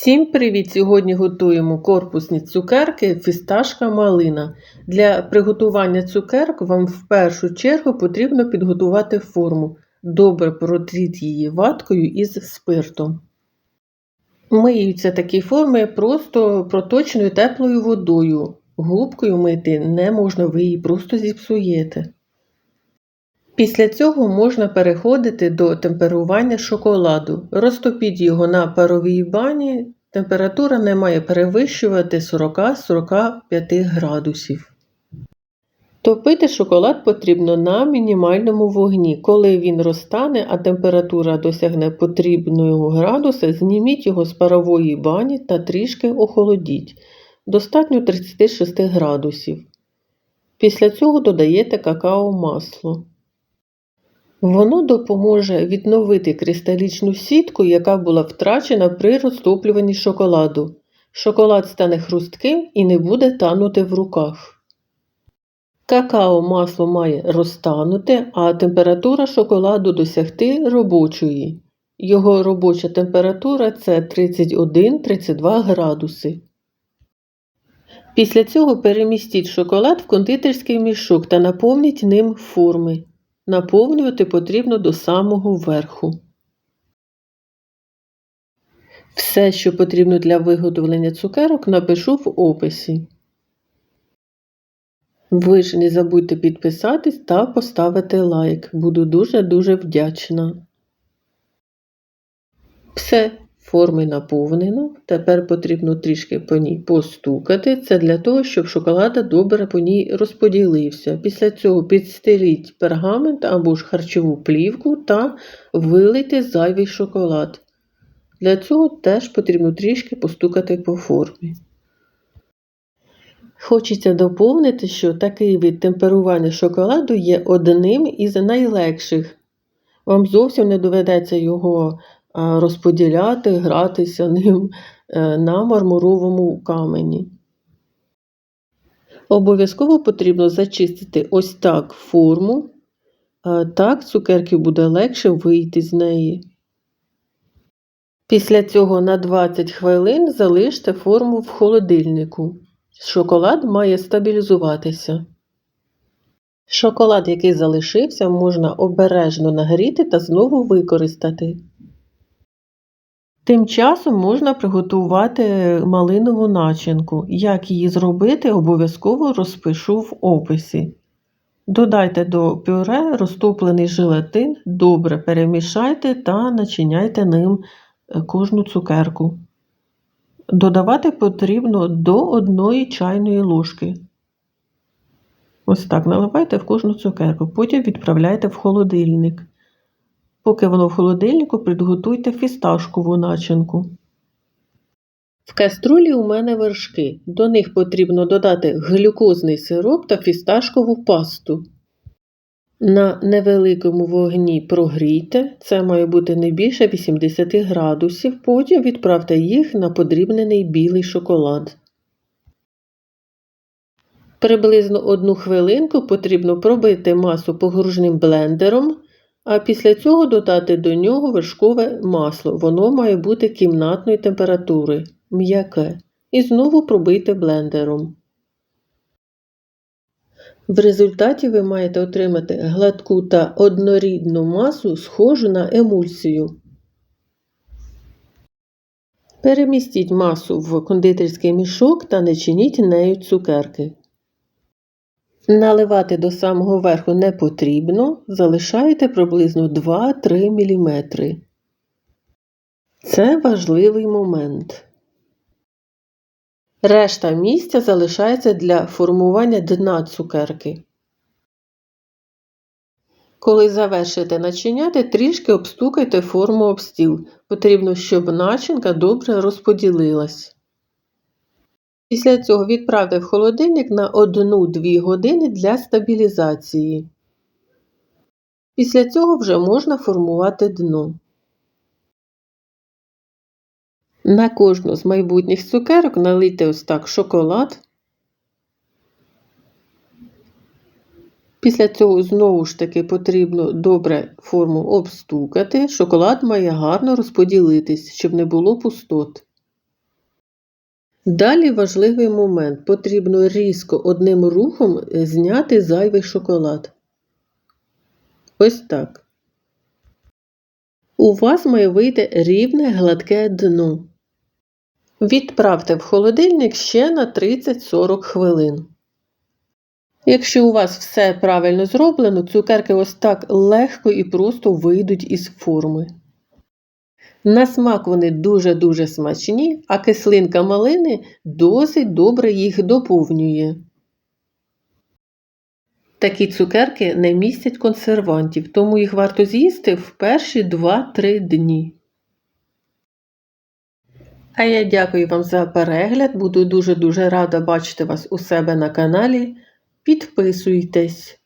Всім привіт! Сьогодні готуємо корпусні цукерки фісташка малина. Для приготування цукерок вам в першу чергу потрібно підготувати форму. Добре протріть її ваткою із спиртом. Миються такі форми просто проточною теплою водою. Губкою мити не можна, ви її просто зіпсуєте. Після цього можна переходити до темперування шоколаду. Розтопіть його на паровій бані, температура не має перевищувати 40-45 градусів. Топити шоколад потрібно на мінімальному вогні. Коли він розтане, а температура досягне потрібного градуса, зніміть його з парової бані та трішки охолодіть. Достатньо 36 градусів. Після цього додаєте какао-масло. Воно допоможе відновити кристалічну сітку, яка була втрачена при розтоплюванні шоколаду. Шоколад стане хрустким і не буде танути в руках. Какао масло має розтанути, а температура шоколаду досягти робочої. Його робоча температура це 31-32 градуси. Після цього перемістіть шоколад в кондитерський мішок та наповніть ним форми. Наповнювати потрібно до самого верху. Все, що потрібно для виготовлення цукерок, напишу в описі. Ви ж не забудьте підписатись та поставити лайк. Буду дуже-дуже вдячна. Все, форми наповнено. Тепер потрібно трішки по ній постукати. Це для того, щоб шоколад добре по ній розподілився. Після цього підстеліть пергамент або ж харчову плівку та вилийте зайвий шоколад. Для цього теж потрібно трішки постукати по формі. Хочеться доповнити, що такий вид темперування шоколаду є одним із найлегших. Вам зовсім не доведеться його розподіляти, гратися ним е, на мармуровому камені. Обов'язково потрібно зачистити ось так форму, так цукерки буде легше вийти з неї. Після цього на 20 хвилин залиште форму в холодильнику. Шоколад має стабілізуватися. Шоколад, який залишився, можна обережно нагріти та знову використати. Тим часом можна приготувати малинову начинку. Як її зробити, обов'язково розпишу в описі. Додайте до пюре розтоплений желатин, добре перемішайте та начиняйте ним е, кожну цукерку. Додавати потрібно до 1 чайної ложки. Ось так наливайте в кожну цукерку, потім відправляйте в холодильник. Поки воно в холодильнику, підготуйте фісташкову начинку. В каструлі у мене вершки. До них потрібно додати глюкозний сироп та фісташкову пасту. На невеликому вогні прогрійте, це має бути не більше 80 градусів, потім відправте їх на подрібнений білий шоколад. Приблизно одну хвилинку потрібно пробити масу погружним блендером а після цього додати до нього вершкове масло. Воно має бути кімнатної температури, м'яке. І знову пробийте блендером. В результаті ви маєте отримати гладку та однорідну масу, схожу на емульсію. Перемістіть масу в кондитерський мішок та не чиніть нею цукерки. Наливати до самого верху не потрібно, залишаєте приблизно 2-3 мм. Це важливий момент. Решта місця залишається для формування дна цукерки. Коли завершите начиняти, трішки обстукайте форму об стіл. Потрібно, щоб начинка добре розподілилась. Після цього відправте в холодильник на 1-2 години для стабілізації. Після цього вже можна формувати дно. На кожну з майбутніх цукерок налийте ось так шоколад. Після цього знову ж таки потрібно добре форму обстукати. Шоколад має гарно розподілитись, щоб не було пустот. Далі важливий момент. Потрібно різко одним рухом зняти зайвий шоколад. Ось так. У вас має вийти рівне гладке дно. Відправте в холодильник ще на 30-40 хвилин. Якщо у вас все правильно зроблено, цукерки ось так легко і просто вийдуть із форми. На смак вони дуже-дуже смачні, а кислинка малини досить добре їх доповнює. Такі цукерки не містять консервантів, тому їх варто з'їсти в перші 2-3 дні. А я дякую вам за перегляд. Буду дуже-дуже рада бачити вас у себе на каналі. Підписуйтесь.